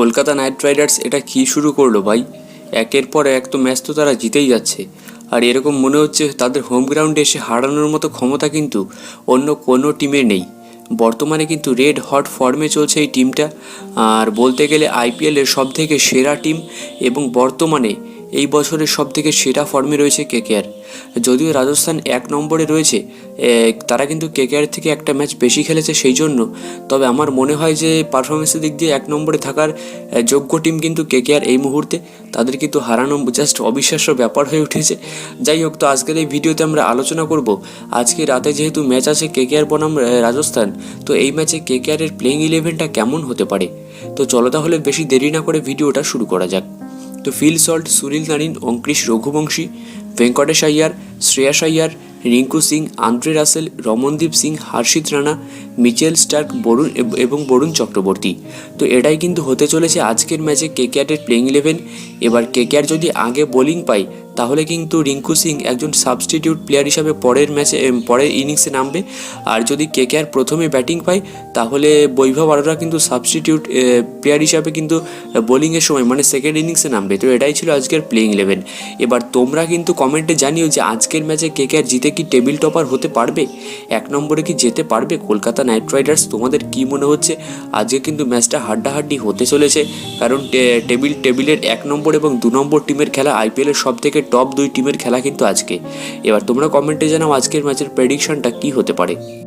Kolkata night Riders এটা কী শুরু করল ভাই? একের পর এক তো ম্যাচ তো তারা জিতেই যাচ্ছে। আর এরকম মনে হচ্ছে তাদের হোম গ্রাউন্ডে এসে হারানোর মতো ক্ষমতা কিন্তু অন্য কোনো টিমের নেই। বর্তমানে কিন্তু রেড হট ফর্মে চলছে এই টিমটা আর বলতে গেলে আইপিএলের সব থেকে সেরা টিম এবং বর্তমানে এই বছরের সব থেকে সেরা ফর্মে রয়েছে কেকেআর যদিও রাজস্থান এক নম্বরে রয়েছে তারা কিন্তু কেকেআর থেকে একটা ম্যাচ বেশি খেলেছে সেই জন্য। তবে আমার মনে হয় যে পারফরমেন্সের দিক দিয়ে এক নম্বরে থাকার যোগ্য টিম কিন্তু কেকেআর এই মুহূর্তে। তাদের কিন্তু হারানো জাস্ট অবিশ্বাস্য ব্যাপার হয়ে উঠেছে। যাই হোক, তো আজকের এই ভিডিওতে আমরা আলোচনা করব, আজকে রাতে যেহেতু ম্যাচ আছে কেকেআর বনাম রাজস্থান, তো এই ম্যাচে কেকেআরের প্লেইং ইলেভেনটা কেমন হতে পারে? তো চলো তাহলে বেশি দেরি না করে ভিডিওটা শুরু করা যাক। তো Phil Salt Sunil Narine, Angkrish Raghuvanshi, Venkatesh Iyer Shreyas Iyer, Rinku Singh, Andre Russell, Ramandeep Singh, Harshit Rana Mitchell Starc, Varun এবং বরুণ চক্রবর্তী। তো এটাই কিন্তু হতে চলেছে আজকের ম্যাচে কেকেআরের প্লেইং ইলেভেন এবার কেকেআর যদি আগে বোলিং পায়, তাহলে কিন্তু রিঙ্কু সিং একজন সাবস্টিটিউট প্লেয়ার হিসাবে পরের ম্যাচে পরের ইনিংসে নামবে। আর যদি কেকেআর প্রথমে ব্যাটিং পায়, তাহলে বৈভব আরোরা কিন্তু সাবস্টিটিউট প্লেয়ার হিসাবে কিন্তু বোলিংয়ের সময় মানে সেকেন্ড ইনিংসে নামবে। তো এটাই ছিল আজকের প্লেইং ইলেভেন এবার তোমরা কিন্তু কমেন্টে জানিও যে আজকের ম্যাচে কেকেআর জিতে কি টেবিল টপার হতে পারবে? এক নম্বরে কি যেতে পারবে? কলকাতা নাইট রাইডার্স তোমাদের কি মনে হচ্ছে? আজকে কিন্তু ম্যাচটা হাড্ডাহাড্ডি হতে চলেছে। কারণ টেবিল, টেবিলের এক নম্বর এবং দু নম্বর টিমের খেলা আইপিএলের সব থেকে টপ দুই টিমের খেলা কিন্তু আজকে। এবার তোমরা কমেন্টে জানাও আজকের ম্যাচের প্রেডিকশনটা কি হতে পারে।